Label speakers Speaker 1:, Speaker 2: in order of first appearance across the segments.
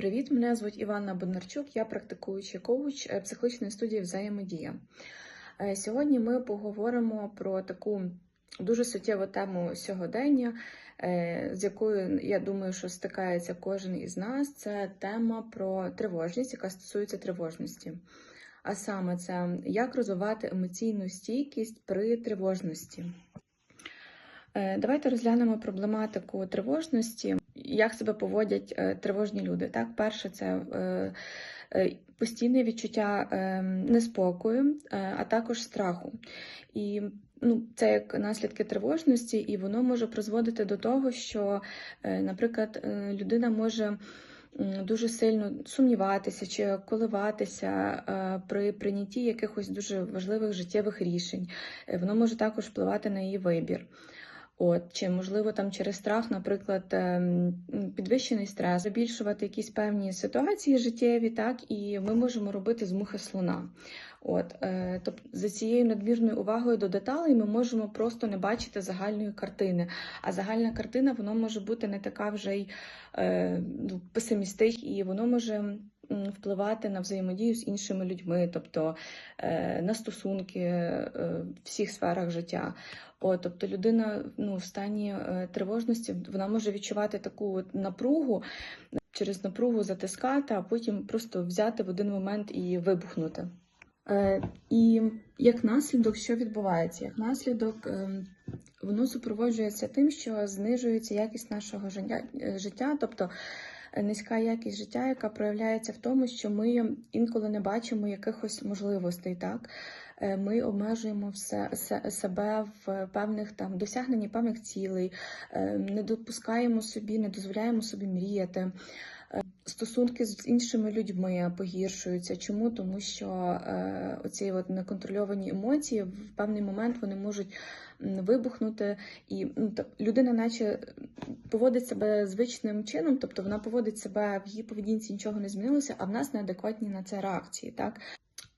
Speaker 1: Привіт, мене звуть Іванна Бондарчук, я практикуючий коуч е, психологічної студії взаємодія. Е, Сьогодні ми поговоримо про таку дуже суттєву тему сьогодення, е, з якою я думаю, що стикається кожен із нас. Це тема про тривожність, яка стосується тривожності. А саме це як розвивати емоційну стійкість при тривожності. Давайте розглянемо проблематику тривожності, як себе поводять е, тривожні люди. Так, перше, це е, е, постійне відчуття неспокою, а також страху. І ну, це як наслідки тривожності, і воно може призводити до того, що, наприклад, людина може. Дуже сильно сумніватися чи коливатися при прийнятті якихось дуже важливих життєвих рішень. Воно може також впливати на її вибір. От, чи можливо там через страх, наприклад, ем, підвищений стрес, збільшувати якісь певні ситуації життєві, так, і ми можемо робити з мухи слона. От, тобто за цією надмірною увагою до деталей ми можемо просто не бачити загальної картини. А загальна картина вона може бути не така вже й е, ну, песимістична, і воно може впливати на взаємодію з іншими людьми, тобто е, на стосунки е, в всіх сферах життя. О, тобто людина ну, в стані е, тривожності вона може відчувати таку от напругу, через напругу затискати, а потім просто взяти в один момент і вибухнути. І як наслідок, що відбувається? Як наслідок, е, воно супроводжується тим, що знижується якість нашого життя, тобто низька якість життя, яка проявляється в тому, що ми інколи не бачимо якихось можливостей, так? Е, Ми обмежуємо все се- себе в певних там досягненні певних цілей, е, не допускаємо собі, не дозволяємо собі мріяти. Стосунки з іншими людьми погіршуються. Чому? Тому що е, оці от неконтрольовані емоції в певний момент вони можуть вибухнути, і ну, та- людина, наче поводить себе звичним чином, тобто вона поводить себе в її поведінці нічого не змінилося, а в нас неадекватні на це реакції. Так?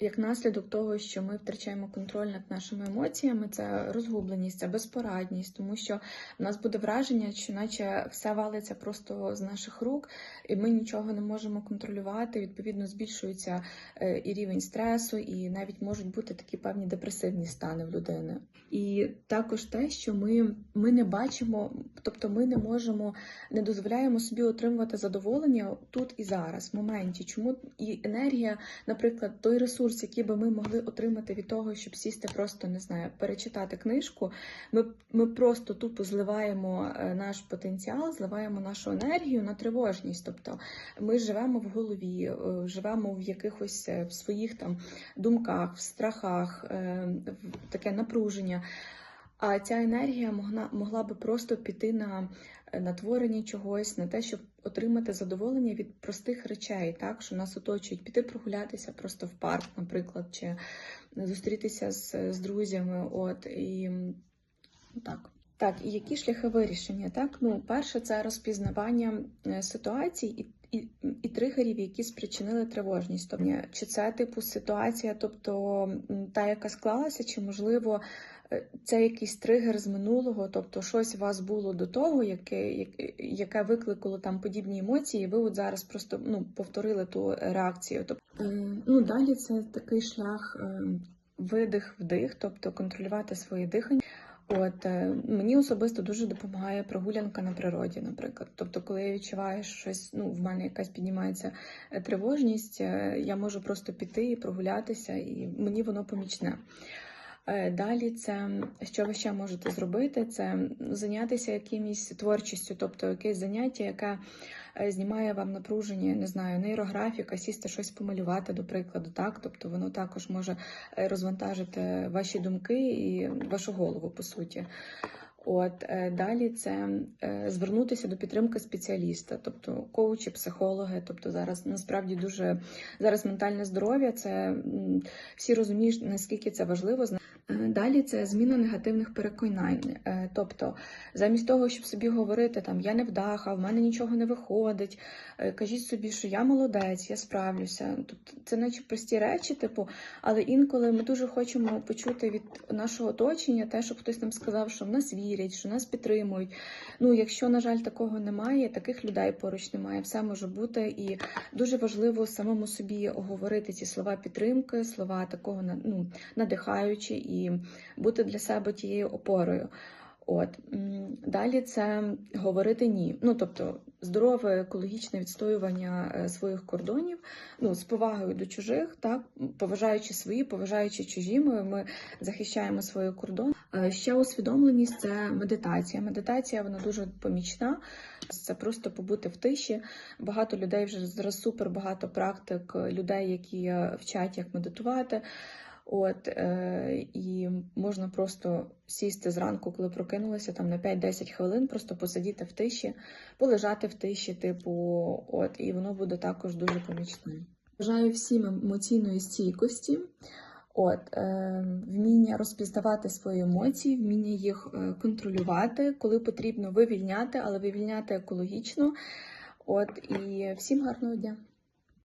Speaker 1: Як наслідок того, що ми втрачаємо контроль над нашими емоціями, це розгубленість, це безпорадність, тому що в нас буде враження, що наче все валиться просто з наших рук, і ми нічого не можемо контролювати. Відповідно, збільшується е, і рівень стресу, і навіть можуть бути такі певні депресивні стани в людини. І також те, що ми, ми не бачимо, тобто ми не можемо, не дозволяємо собі отримувати задоволення тут і зараз, в моменті. Чому і енергія, наприклад, той ресурс, який би ми могли отримати від того, щоб сісти, просто не знаю, перечитати книжку. Ми, ми просто тупо зливаємо е, наш потенціал, зливаємо нашу енергію на тривожність. Тобто ми живемо в голові, е, живемо в якихось е, в своїх там думках, в страхах, в таке напруження. А ця енергія могла, могла би просто піти на, на творення чогось, на те, щоб отримати задоволення від простих речей, так що нас оточують, піти прогулятися просто в парк, наприклад, чи зустрітися з, з друзями. От і так. Так, і які шляхи вирішення? Так, ну перше, це розпізнавання е, ситуацій і, і, і тригерів, які спричинили тривожність. Тобто, чи це типу ситуація, тобто та, яка склалася, чи можливо е, це якийсь тригер з минулого, тобто щось у вас було до того, яке, яке- викликало там подібні емоції, і ви от зараз просто ну, повторили ту реакцію. Тобто, ну далі це такий шлях е, видих-вдих, тобто контролювати своє дихання. От е, мені особисто дуже допомагає прогулянка на природі, наприклад. Тобто, коли я відчуваю що щось, ну в мене якась піднімається е, тривожність, е, я можу просто піти і прогулятися, і мені воно помічне. Е, Далі, це що ви ще можете зробити, це зайнятися якимось творчістю, тобто якесь заняття, яке е, знімає вам напруження, не знаю, нейрографіка, сісти щось помалювати, до прикладу, так. Тобто воно також може е, розвантажити ваші думки і вашу голову, по суті. От далі це звернутися до підтримки спеціаліста, тобто коучі, психологи. Тобто зараз насправді дуже зараз ментальне здоров'я. Це всі розуміють, наскільки це важливо. Е, Далі це зміна негативних переконань. Е, Тобто, замість того, щоб собі говорити там я не вдаха, в мене нічого не виходить, е, кажіть собі, що я молодець, я справлюся. Тобто це наче прості речі, типу, але інколи ми дуже хочемо почути від нашого оточення те, щоб хтось нам сказав, що в нас вірять, що нас підтримують. Ну, якщо, на жаль, такого немає, таких людей поруч немає, все може бути. І дуже важливо самому собі говорити ці слова підтримки, слова такого ну, надихаючі і бути для себе тією опорою. От далі це говорити ні. Ну тобто здорове екологічне відстоювання е, своїх кордонів, ну з повагою до чужих, так поважаючи свої, поважаючи чужі, ми, ми захищаємо свої кордони. Е, Ще усвідомленість це медитація. Медитація вона дуже помічна. Це просто побути в тиші. Багато людей вже зараз супер багато практик е, людей, які вчать як медитувати. От е, і можна просто сісти зранку, коли прокинулися там на 5-10 хвилин, просто посидіти в тиші, полежати в тиші, типу, от, і воно буде також дуже помічним. Бажаю всім емоційної стійкості, от, е, вміння розпізнавати свої емоції, вміння їх е, контролювати, коли потрібно вивільняти, але вивільняти екологічно. От і всім гарного дня.